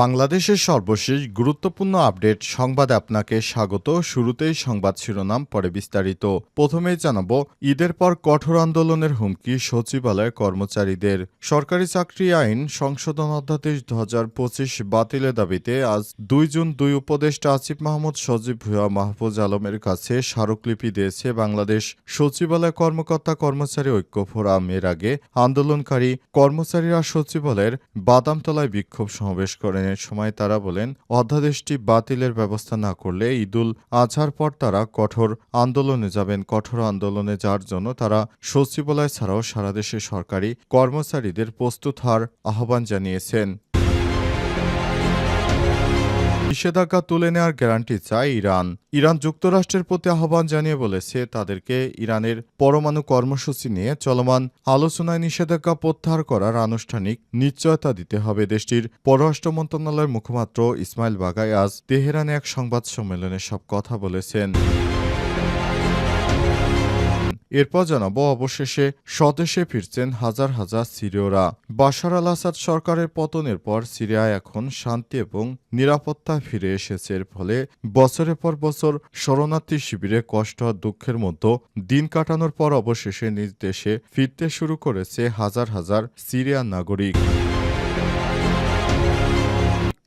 বাংলাদেশের সর্বশেষ গুরুত্বপূর্ণ আপডেট সংবাদে আপনাকে স্বাগত। শুরুতেই সংবাদ শিরোনাম, পরে বিস্তারিত। প্রথমেই জানাব, ঈদের পর কঠোর আন্দোলনের হুমকি সচিবালয় কর্মচারীদের। সরকারি চাকরি আইন সংশোধন অধ্যাদেশ দু হাজার পঁচিশ বাতিলের দাবিতে আজ দুই জুন দুই উপদেষ্টা আসিফ মাহমুদ, সজীব ভুয়া মাহফুজ আলমের কাছে স্মারকলিপি দিয়েছে বাংলাদেশ সচিবালয় কর্মকর্তা কর্মচারী ঐক্য ফোরাম। এর আগে আন্দোলনকারী কর্মচারীরা সচিবালয়ের বাদামতলায় বিক্ষোভ সমাবেশ করেন। এ সময় তারা বলেন, অধ্যাদেশটি বাতিলের ব্যবস্থা না করলে ঈদুল আজহার পর তারা কঠোর আন্দোলনে যাবেন। কঠোর আন্দোলনে যাওয়ার জন্য তারা সচিবালয় ছাড়াও সারাদেশে সরকারি কর্মচারীদের প্রস্তুত হওয়ার আহ্বান জানিয়েছেন। নিষেধাজ্ঞা তুলে নেওয়ার গ্যারান্টি চায় ইরান। ইরান যুক্তরাষ্ট্রের প্রতি আহ্বান জানিয়ে বলেছে, তাদেরকে ইরানের পরমাণু কর্মসূচি নিয়ে চলমান আলোচনায় নিষেধাজ্ঞা প্রত্যাহার করার আনুষ্ঠানিক নিশ্চয়তা দিতে হবে। দেশটির পররাষ্ট্র মন্ত্রণালয়ের মুখপাত্র ইসমাইল বাগাই আজ তেহরানে এক সংবাদ সম্মেলনে সব কথা বলেছেন। এরপর জানাব অবশেষে স্বদেশে ফিরছেন হাজার হাজার সিরীয়রা। বাশার আল আসাদ সরকারের পতনের পর সিরিয়ায় এখন শান্তি এবং নিরাপত্তা ফিরে এসেছে। এর ফলে বছরের পর বছর শরণার্থী শিবিরে কষ্ট আর দুঃখের মধ্যে দিন কাটানোর পর অবশেষে নিজ দেশে ফিরতে শুরু করেছে হাজার হাজার সিরিয়ান নাগরিক।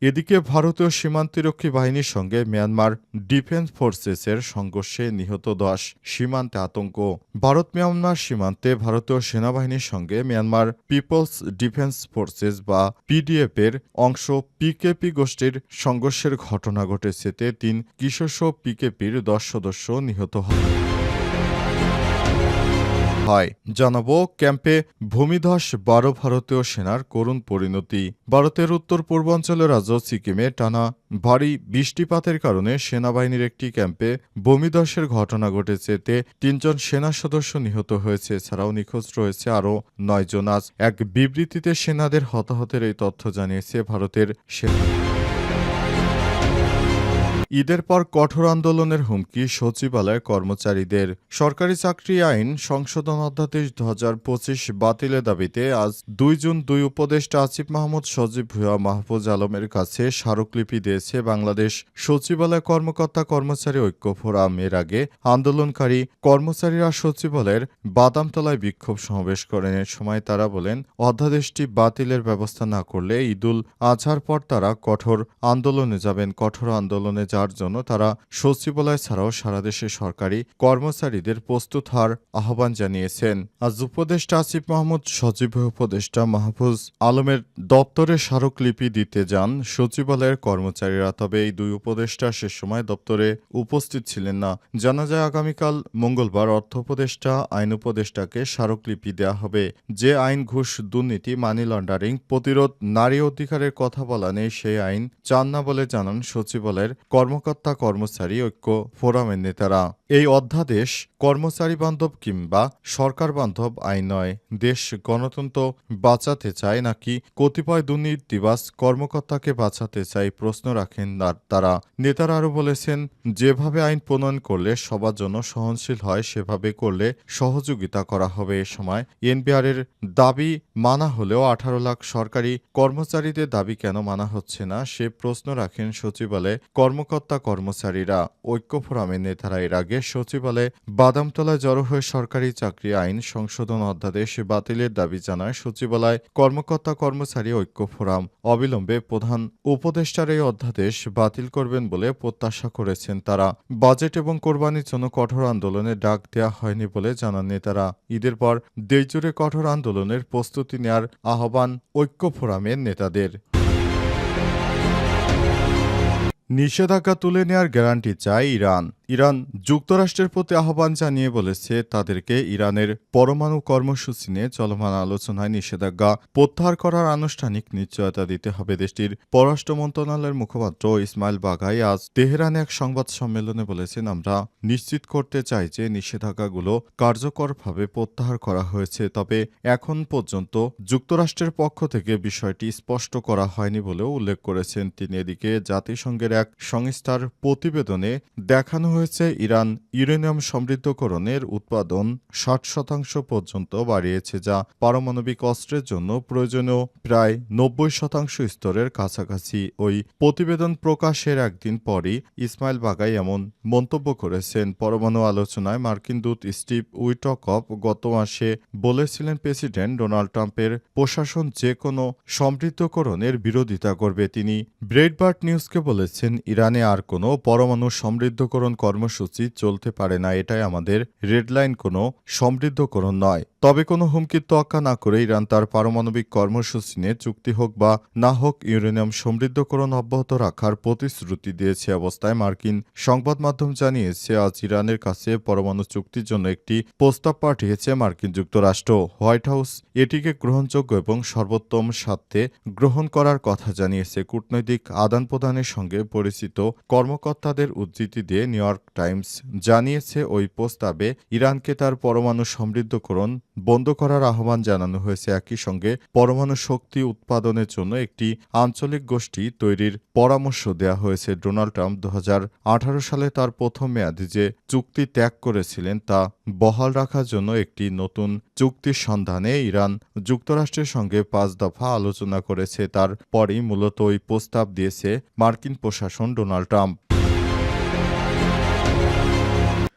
এদিকে ভারতীয় সীমান্তরক্ষী বাহিনীর সঙ্গে মিয়ানমার ডিফেন্স ফোর্সেসের সংঘর্ষে নিহত দশ সীমান্তে আতঙ্ক। ভারত মিয়ানমার সীমান্তে ভারতীয় সেনাবাহিনীর সঙ্গে মিয়ানমার পিপলস ডিফেন্স ফোর্সেস বা পিডিএফ এর অংশ পিকেপি গোষ্ঠীর সংঘর্ষের ঘটনা ঘটেছে তিন কিশোর পিকেপির দশ সদস্য নিহত হয় হয়। জানাব, ক্যাম্পে ভূমিধস বারো ভারতীয় সেনার করুণ পরিণতি। ভারতের উত্তর পূর্বাঞ্চলের রাজ্য সিকিমে টানা ভারী বৃষ্টিপাতের কারণে সেনাবাহিনীর একটি ক্যাম্পে ভূমিধসের ঘটনা ঘটেছে। এতে তিনজন সেনা সদস্য নিহত হয়েছে। এছাড়াও নিখোঁজ রয়েছে আরও নয়জন আজ এক বিবৃতিতে সেনাদের হতাহতের এই তথ্য জানিয়েছে ভারতের সেনা। ঈদের পর কঠোর আন্দোলনের হুমকি সচিবালয় কর্মচারীদের। সরকারি চাকরি আইন সংশোধন অধ্যাদেশ দু হাজার পঁচিশ বাতিলের দাবিতে আজ দুই জুন দুই উপদেষ্টা আসিফ মাহমুদ, সজীব ভুয়া মাহফুজ আলমের কাছে স্মারকলিপি দিয়েছে বাংলাদেশ সচিবালয় কর্মকর্তা কর্মচারী ঐক্য ফোরাম। এর আগে আন্দোলনকারী কর্মচারীরা সচিবালয়ের বাদামতলায় বিক্ষোভ সমাবেশ করেন। এ সময় তারা বলেন, অধ্যাদেশটি বাতিলের ব্যবস্থা না করলে ঈদুল আজহার পর তারা কঠোর আন্দোলনে যাবেন। কঠোর আন্দোলনে যাওয়ার জন্য তারা সচিবালয় ছাড়াও সারা দেশে সরকারি কর্মচারীদের প্রস্তুত হওয়ার আহ্বান জানিয়েছেন। আজ উপদেষ্টা আসিফ মাহমুদ, সচিব উপদেষ্টা মাহফুজ আলমের দপ্তরে স্মারকলিপি দিতে যান সচিবালয়ের কর্মচারীরা। তবে এই দুই উপদেষ্টা সে সময় দপ্তরে উপস্থিত ছিলেন না। জানা যায়, আগামীকাল মঙ্গলবার অর্থ উপদেষ্টা, আইন উপদেষ্টাকে স্মারকলিপি দেওয়া হবে। যে আইন ঘুষ, দুর্নীতি মানি লন্ডারিং প্রতিরোধ, নারী অধিকারের কথা বলা নেই, সেই আইন চান না বলে জানান সচিবালয়ের কর্মকর্তা, কর্মচারী, ঐক্য ফোরামের নেতারা। এই অধ্যাদেশ কর্মচারী বান্ধব কিংবা সরকার বান্ধব আইন নয়। দেশ গণতন্ত্র বাঁচাতে চায় নাকি কতিপয় দুর্নীতিবাস কর্মকর্তাকে বাঁচাতে চায় প্রশ্ন রাখেন তারা নেতারা আরও বলেছেন, যেভাবে আইন প্রণয়ন করলে সবার জন্য সহনশীল হয়, সেভাবে করলে সহযোগিতা করা হবে। এ সময় এনবিআর এর দাবি মানা হলেও আঠারো লাখ সরকারি কর্মচারীদের দাবি কেন মানা হচ্ছে না, সে প্রশ্ন রাখেন সচিবালয়ে কর্মকর্তা কর্মচারীরা ঐক্য ফোরামের নেতারা এর আগে সচিবালয়ে বাদামতলায় জড়ো হয়ে সরকারি চাকরি আইন সংশোধন অধ্যাদেশ বাতিলের দাবি জানায় সচিবালয় কর্মকর্তা কর্মচারী ঐক্য ফোরাম। অবিলম্বে প্রধান উপদেষ্টার এই অধ্যাদেশ বাতিল করবেন বলে প্রত্যাশা করেছেন তারা। বাজেট এবং কোরবানির জন্য কঠোর আন্দোলনে ডাক দেওয়া হয়নি বলে জানান নেতারা। ঈদের পর দেশজুড়ে কঠোর আন্দোলনের প্রস্তুতি নেয়ার আহ্বান ঐক্য ফোরামের নেতাদের। নিষেধাজ্ঞা তুলে নেওয়ার গ্যারান্টি চায় ইরান। ইরান যুক্তরাষ্ট্রের প্রতি আহ্বান জানিয়ে বলেছে, তাদেরকে ইরানের পরমাণু কর্মসূচি নিয়ে চলমান আলোচনায় নিষেধাজ্ঞা প্রত্যাহার করার আনুষ্ঠানিক নিশ্চয়তা দিতে হবে দেশটির পররাষ্ট্র মন্ত্রণালয়ের মুখপাত্র ইসমাইল বাঘাই আজ তেহরানে এক সংবাদ সম্মেলনে বলেছেন, আমরা নিশ্চিত করতে চাই যে নিষেধাজ্ঞাগুলো কার্যকরভাবে প্রত্যাহার করা হয়েছে। তবে এখন পর্যন্ত যুক্তরাষ্ট্রের পক্ষ থেকে বিষয়টি স্পষ্ট করা হয়নি বলেও উল্লেখ করেছেন। তিনি এদিকে জাতিসংঘের এক সংস্থার প্রতিবেদনে দেখানো হয়েছে ইরান ইউরেনিয়াম সমৃদ্ধকরণের উৎপাদন ষাট শতাংশ পর্যন্ত বাড়িয়েছে, যা পারমাণবিক অস্ত্রের জন্য প্রয়োজনীয় প্রায় নব্বই শতাংশ স্তরের কাছাকাছি। ওই প্রতিবেদন প্রকাশের একদিন পরই ইসমাইল বাগাই এমন মন্তব্য করেছেন। পরমাণু আলোচনায় মার্কিন দূত স্টিভ উইটকপ গত মাসে বলেছিলেন, প্রেসিডেন্ট ডোনাল্ড ট্রাম্পের প্রশাসন যে কোনো সমৃদ্ধকরণের বিরোধিতা করবে। তিনি ব্রেডবার্ট নিউজকে বলেছেন, ইরানে আর কোনো পরমাণু সমৃদ্ধকরণ কর্মসূচি চলতে পারে না এটাই আমাদের রেডলাইন কোনো সমৃদ্ধকরণ নয়। তবে কোনো হুমকির তোয়াক্কা না করে ইরান তার পারমাণবিক কর্মসূচি নিয়ে চুক্তি হোক বা না হোক ইউরেনিয়াম সমৃদ্ধকরণ অব্যাহত রাখার প্রতিশ্রুতি দিয়েছে অবস্থায় মার্কিন সংবাদ মাধ্যম জানিয়েছে, আজ ইরানের কাছে পরমাণু চুক্তির জন্য একটি প্রস্তাব পাঠিয়েছে মার্কিন যুক্তরাষ্ট্র। হোয়াইট হাউস এটিকে গ্রহণযোগ্য এবং সর্বোত্তম স্বার্থে গ্রহণ করার কথা জানিয়েছে। কূটনৈতিক আদান প্রদানের সঙ্গে পরিচিত কর্মকর্তাদের উদ্ধৃতি দিয়ে নিউ ইয়র্ক টাইমস জানিয়েছে, ওই প্রস্তাবে ইরানকে তার পরমাণু সমৃদ্ধকরণ বন্ধ করার আহ্বান জানানো হয়েছে একই সঙ্গে পরমাণু শক্তি উৎপাদনের জন্য একটি আঞ্চলিক গোষ্ঠী তৈরির পরামর্শ দেওয়া হয়েছে। ডোনাল্ড ট্রাম্প দু হাজার আঠারো সালে তার প্রথম মেয়াদে যে চুক্তি ত্যাগ করেছিলেন তা বহাল রাখার জন্য একটি নতুন চুক্তির সন্ধানে ইরান যুক্তরাষ্ট্রের সঙ্গে পাঁচ দফা আলোচনা করেছে। তার তারপরই মূলত ওই প্রস্তাব দিয়েছে মার্কিন প্রশাসন ডোনাল্ড ট্রাম্প।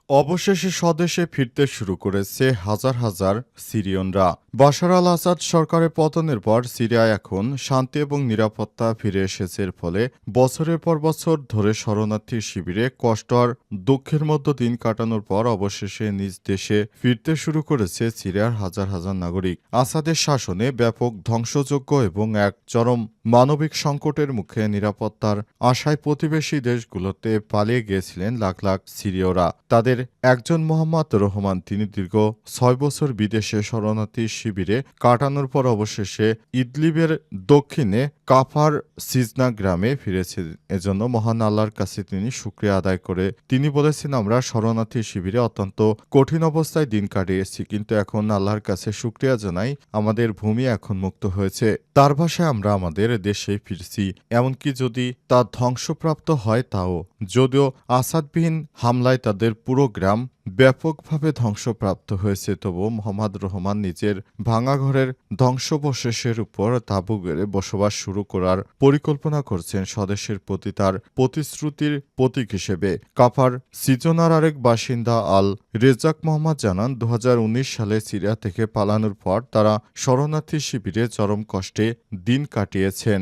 অবশেষে স্বদেশে ফিরতে শুরু করেছে হাজার হাজার সিরিয়নরা। বাশার আল আসাদ সরকারের পতনের পর সিরিয়ায় এখন শান্তি এবং নিরাপত্তা ফিরে এসেছে। ফলে বছরের পর বছর ধরে শরণার্থী শিবিরে কষ্ট আর দুঃখের মধ্যে দিন কাটানোর পর অবশেষে নিজ দেশে ফিরতে শুরু করেছে সিরিয়ার হাজার হাজার নাগরিক। আসাদের শাসনে ব্যাপক ধ্বংসযোগ্য এবং এক চরম মানবিক সংকটের মুখে নিরাপত্তার আশায় প্রতিবেশী দেশগুলোতে পালিয়ে গিয়েছিলেন লাখ লাখ সিরিয়রা। তাদের একজন মোহাম্মদ রহমান, তিনি দীর্ঘ ছয় বছর বিদেশে শরণার্থী শিবিরে কাটানোর পর অবশেষে ইদলিবের দক্ষিণে কাফার সিজনা গ্রামে ফিরেছেন এজন্য মহান আল্লাহর কাছে তিনি শুক্রিয়া আদায় করে, তিনি বলেছেন, আমরা শরণার্থী শিবিরে অত্যন্ত কঠিন অবস্থায় দিন কাটিয়েছি, কিন্তু এখন আল্লাহর কাছে শুক্রিয়া জানাই আমাদের ভূমি এখন মুক্ত হয়েছে। তার ভাষায় আমরা আমাদের দেশে ফিরছি। এমনকি যদি তা ধ্বংসপ্রাপ্ত হয়, তাও। যদিও আসাদবিহীন হামলায় তাদের পুরো গ্রাম ব্যাপকভাবে ধ্বংসপ্রাপ্ত হয়েছে তবু মোহাম্মদ রহমান নিজের ভাঙা ঘরের ধ্বংসবশেষের উপর তাঁবু গেড়ে বসবাস শুরু করার পরিকল্পনা করছেন স্বদেশের প্রতি তার প্রতিশ্রুতির প্রতীক হিসেবে। কাফার সিজনার আরেক বাসিন্দা আল রেজাক মোহাম্মদ জানান দু হাজার উনিশ সালে সিরিয়া থেকে পালানোর পর তারা শরণার্থী শিবিরে চরম কষ্টে দিন কাটিয়েছেন।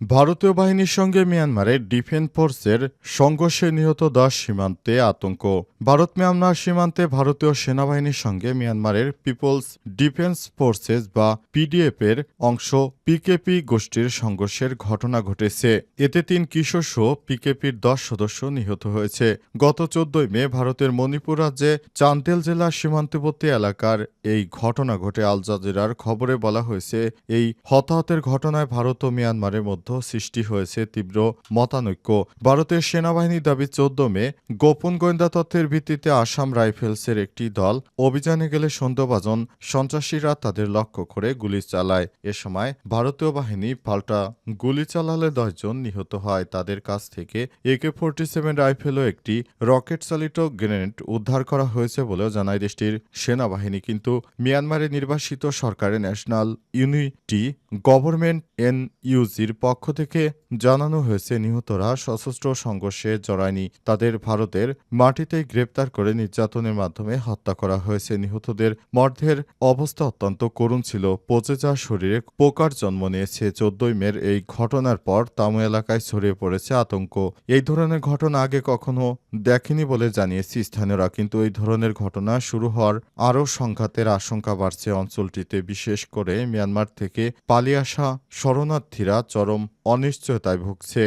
ভারতীয় বাহিনীর সঙ্গে মিয়ানমারের ডিফেন্স ফোর্সের সংঘর্ষে নিহত দাস সীমান্তে আতঙ্ক। ভারত মিয়ানমার সীমান্তে ভারতীয় সেনাবাহিনীর সঙ্গে মিয়ানমারের পিপলস ডিফেন্স ফোর্সেস বা পিডিএফ এর অংশ পিকেপি গোষ্ঠীর সংঘর্ষের ঘটনা ঘটেছে। এতে তিন কিশোর সহ পিকেপির দশ সদস্য নিহত হয়েছে। গত চোদ্দই মে ভারতের মণিপুর রাজ্যে চান্দেল জেলার সীমান্তবর্তী এলাকার এই ঘটনা ঘটে। আল জাজিরার খবরে বলা হয়েছে, এই হতাহতের ঘটনায় ভারত ও মিয়ানমারের মধ্যে সৃষ্টি হয়েছে তীব্র মতানৈক্য। ভারতের সেনাবাহিনীর দাবি চোদ্দ মে গোপন গোয়েন্দা তথ্যের ভিত্তিতে আসাম রাইফেলসের একটি দল অভিযানে গেলে সন্দেহভাজন সন্ত্রাসীরা তাদের লক্ষ্য করে গুলি চালায়। এ সময় ভারতীয় বাহিনী পাল্টা গুলি চালালে দশজন নিহত হয়। তাদের কাছ থেকে একে ফোরটি সেভেন রাইফেল ও একটি রকেট চালিত গ্রেনেড উদ্ধার করা হয়েছে বলেও জানায় দেশটির সেনাবাহিনী। কিন্তু মিয়ানমারে নির্বাসিত সরকারের ন্যাশনাল ইউনিটি গভর্নমেন্ট এনইউজির পক্ষ থেকে জানানো হয়েছে, নিহতরা সশস্ত্র সংঘর্ষে জড়ায়নি। তাদের ভারতের মাটিতে গ্রেপ্তার করে নির্যাতনের মাধ্যমে হত্যা করা হয়েছে। নিহতদের মর্ধের অবস্থা অত্যন্ত করুণ ছিল। পচে যাওয়া শরীরে পোকার জন্ম নিয়েছে। চোদ্দই মের এই ঘটনার পর তামু এলাকায় ছড়িয়ে পড়েছে আতঙ্ক। এই ধরনের ঘটনা আগে কখনো দেখেনি বলে জানিয়েছে স্থানীয়রা, কিন্তু এই ধরনের ঘটনা শুরু হওয়ার আরও সংঘাতের আশঙ্কা বাড়ছে অঞ্চলটিতে। বিশেষ করে মিয়ানমার থেকে পালিয়ে আসা শরণার্থীরা চরম অনিশ্চয়তায় ভুগছে।